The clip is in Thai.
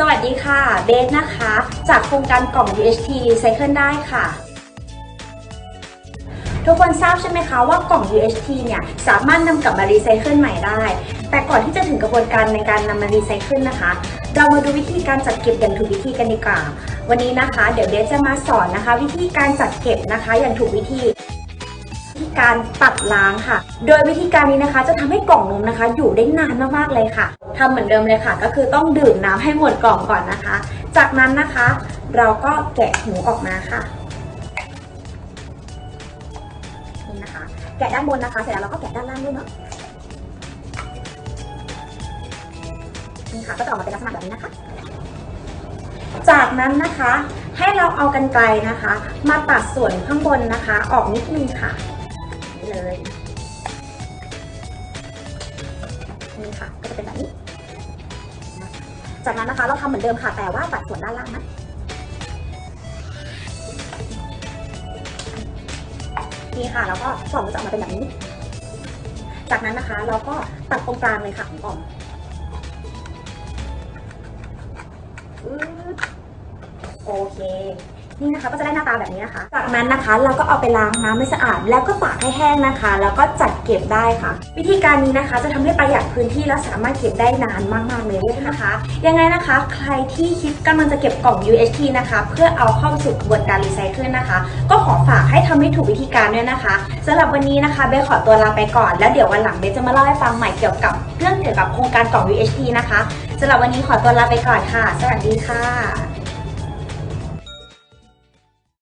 สวัสดีค่ะ เบสนะคะ จากโครงการกล่อง UHT Recycle ได้ค่ะ ทุกคนทราบใช่ไหมคะว่ากล่อง UHT เนี่ยสามารถนำกลับมารีไซเคิลใหม่ได้ แต่ก่อนที่จะถึงกระบวนการในการนำมารีไซเคิลนะคะ เรามาดูวิธีการจัดเก็บอย่างถูกวิธีกันดีกว่า วันนี้นะคะ เดี๋ยวเบสจะมาสอนนะคะ วิธีการจัดเก็บนะคะอย่างถูกวิธี การตัดล้างค่ะ โดยวิธีการนี้นะคะ จะทำให้กล่องนมนะคะ อยู่ได้นานมากๆเลยค่ะทำเหมือนเดิมเลยค่ะ ก็คือต้องดื่มน้ำให้หมดกล่องก่อนนะคะ จากนั้นนะคะ เราก็แกะหูออกมาค่ะนี่นะคะ แกะด้านบนนะคะ เสร็จแล้วเราก็แกะด้านล่างด้วยเนาะนี่ค่ะก็จะออกมาเป็นลักษณะแบบนี้นะคะ จากนั้นนะคะให้เราเอากันไกลนะคะ มาตัดส่วนข้างบนนะคะ ออกนิดนึงค่ะ เลย นี่ค่ะ ก็จะเป็นแบบนี้ จากนั้นนะคะเราทำเหมือนเดิมค่ะ แต่ว่าตัดส่วนด้านล่างนะนี่ค่ะ แล้วก็กล่องก็จะออกมาเป็นแบบนี้ จากนั้นนะคะ เราก็ตัดตรงกลางเลยค่ะของกล่องโอเค นี่นะคะก็จะได้หน้าตาแบบนี้นะคะ จากนั้นนะคะเราก็เอาไปล้างน้ำให้สะอาด แล้วก็ตากให้แห้งนะคะ แล้วก็จัดเก็บได้ค่ะ วิธีการนี้นะคะ จะทำให้ประหยัดพื้นที่และสามารถเก็บได้นานมากๆเลยนะคะ ยังไงนะคะ ใครที่คิดกำลังจะเก็บกล่อง UHT นะคะ เพื่อเอาเข้าสู่กระบวนการรีไซเคิลนะคะ ก็ขอฝากให้ทำให้ถูกวิธีการด้วยนะคะสำหรับวันนี้นะคะเบสขอตัวลาไปก่อน แล้วเดี๋ยววันหลังเบสจะมาเล่าให้ฟังใหม่เกี่ยวกับเรื่องเกี่ยวกับโครงการกล่อง UHT นะคะสำหรับวันนี้ขอตัวลาไปก่อนค่ะ สวัสดีค่ะ